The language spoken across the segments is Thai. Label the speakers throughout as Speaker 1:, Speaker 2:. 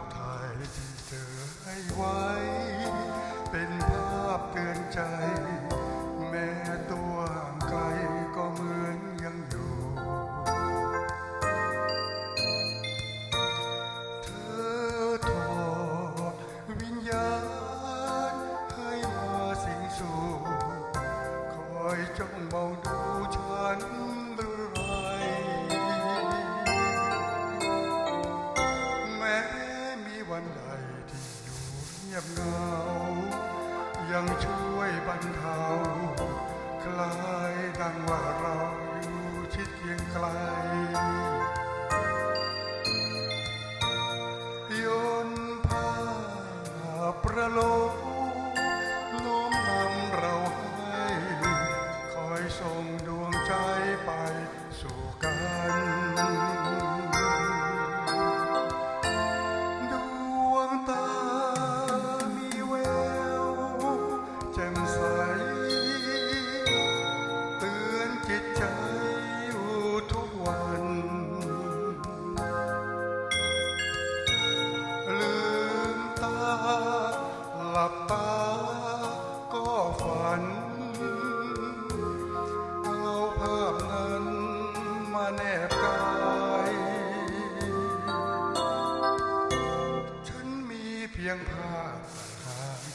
Speaker 1: ภาพถ่ายที่เธอให้ไว้ เป็นภาพเตือนใจ แม้ตัวห่างไกลก็เหมือนยังอยู่ เธอทอวิญญาณให้มาสิงสู่ คอยจ้องมองดูฉัน ชิ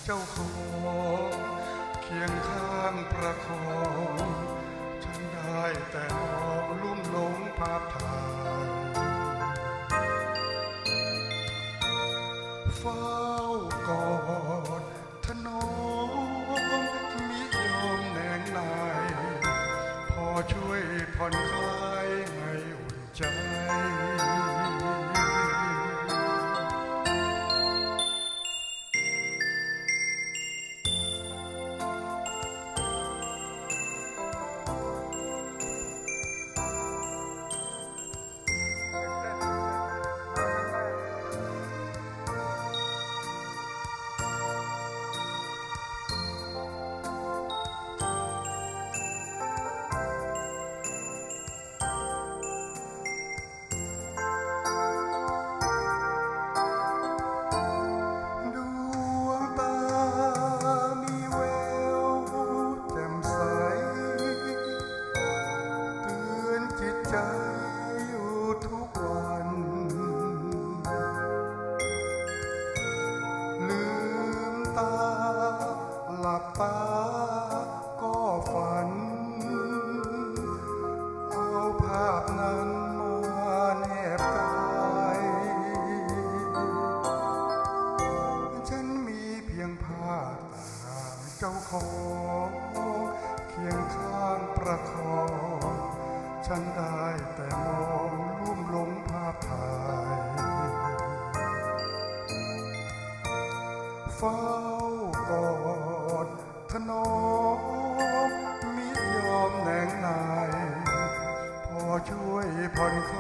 Speaker 1: เจ้าของเคียงข้างประคองฉันได้แต่มองลุ่มหลงภาพถ่ายเฝ้ากอดถนอมมิยอมแนงนาย พอช่วยผ่อนคลายให้อุ่นใจ ตา หลับตาก็ฝัน เอาภาพนั้นมาแนบกายฉันมีเพียงผ้าตาเจ้าของเคียงข้างประคอง ฉันได้แต่มองลุ่มหลงภาพถ่าย เฝ้ากอดถนอมมิยอมแหนงนายพอช่วยผ่อนค